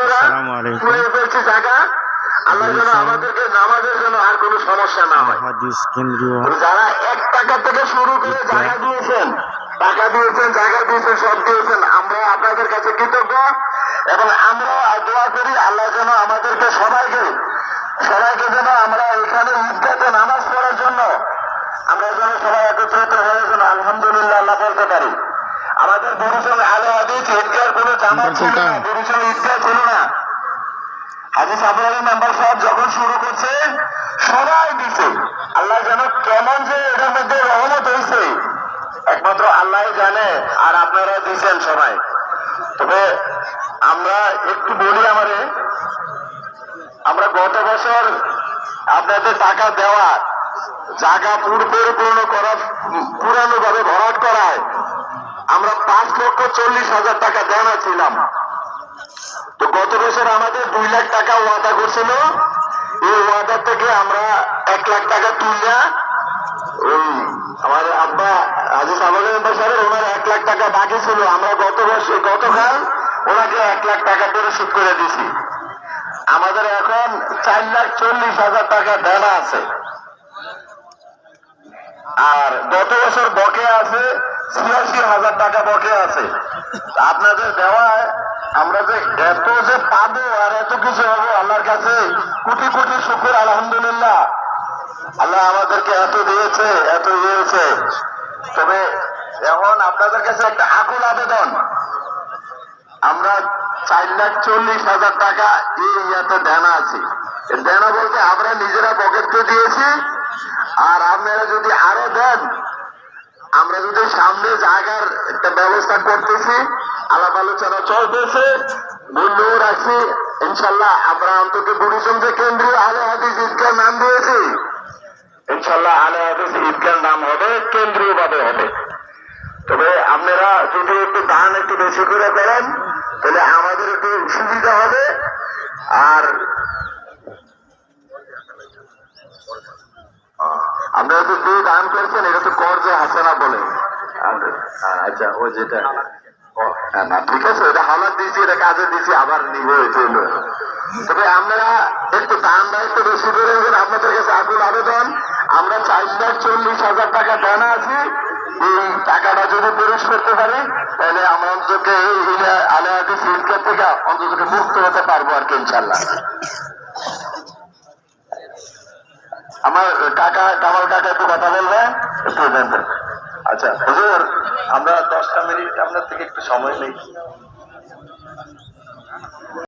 বন্ধুরা আসসালামু আলাইকুম। জায়গা আল্লাহ যেন আমাদেরকে নামাজের জন্য আর কোনো সমস্যা না হয় হাদিস কেন্দ্রীয় যারা এক টাকা থেকে শুরু করে। জায়গা দিয়েছেন টাকা দিয়েছেন জায়গা দিয়েছেন সব দিয়েছেন আমরা আপনাদের কাছে কৃতজ্ঞ এবং আমরা দোয়া করি আল্লাহ যেন আমাদেরকে সবাইকে সবাইকে যেন আমরা এখানে ঈদগাতে নামাজ পড়ার জন্য আমরা যেন সবাই একত্রিত হয়ে যেন আলহামদুলিল্লাহ আল্লাহ বলতে পারি আমাদের গুরুজন আলো হাদিস ঈদগার জামাত ছিল না গুরুজন ঈদগাহ ছিল না। হাদিস আবুলের মেম্বার সাহেব যখন শুরু করছে সবাই দিছে আল্লাহ যেন কেমন যে এটার মধ্যে রহমত হয়েছে। একমাত্র আল্লাহ জানে আর আপনারা দিছেন সবাই। তবে আমরা একটু বলি আমারে আমরা গত বছর আপনাদের টাকা দেওয়া জায়গা পুর পরিপূর্ণ করা পুরানো ভাবে ভরাট করায়। আমরা পাঁচ লক্ষ চল্লিশ হাজার টাকা দেওয়া ছিলাম তো গত বছর আমাদের দুই লাখ টাকা ওয়াদা করছিল। এই ওয়াদা থেকে আমরা এক লাখ টাকা তুললা ওই আমার আব্বা আজিজ আমাদের সাহেব ওনার এক লাখ টাকা বাকি ছিল। আমরা গত বছর গতকাল ওনাকে এক লাখ টাকা ধরে পরিশোধ করে দিছি। আমাদের এখন চার লাখ চল্লিশ হাজার টাকা দেনা আছে। আর গত বছর বকে আছে ছিয়াশি হাজার টাকা বকে আছে। আপনাদের দেওয়ায় আমরা যে এত যে পাবো আর এত কিছু হব আল্লাহর কাছে কোটি কোটি শুকুর, আলহামদুলিল্লাহ। আল্লাহ আমাদেরকে এত দিয়েছে এত দিয়েছে। তবে এখন আপনাদের কাছে একটা আকুল আবেদন। আমরা চার লাখ চল্লিশ হাজার টাকা এই ইয়াতে দেনা আছে। দেনা বলতে আমরা নিজেরা পকেট দিয়েছি। আর আপনারা যদি আরও দেন, আমরা যদি সামনে জায়গার একটা ব্যবস্থা করতেছি, আলাপ আলোচনা চলতেছে মূল্যও রাখছি, ইনশাল্লাহ আমরা অন্তত গুরুজন যে কেন্দ্রীয় আলে হাদিস ঈদগাহ নাম দিয়েছি, ইনশাল্লাহ আলে হাদিস ঈদগাহ নাম হবে কেন্দ্রীয় ভাবে হবে। তবে আপনারা যদি একটু দান একটু বেশি করে করেন, তাহলে আমাদের একটু সুবিধা হবে। আর আপনারা তো যে দান করছেন এটা তো কর যে হাসানা বলে। আচ্ছা ও যেটা। হ্যাঁ, না ঠিক আছে এটা হালাত দিয়েছি এটা কাজে দিয়েছি আবার নিব হলো। তবে আপনারা একটু দান দায়িত্ব বেশি করে দেবেন আপনাদের কাছে আকুল আবেদন। আমরা চার লাখ চল্লিশ হাজার টাকা দেনা আছি এই টাকাটা যদি পরিশ করতে পারি তাহলে আমরা অন্তত এই আলাহাদি সিলকের থেকে অন্তত মুক্ত হতে পারব আর কি ইনশাল্লাহ আমার কাকা, কামাল কাকা একটু কথা বলবেন একটু আচ্ছা হুজুর, আমরা দশটা মিনিট আপনার থেকে একটু সময় নেই।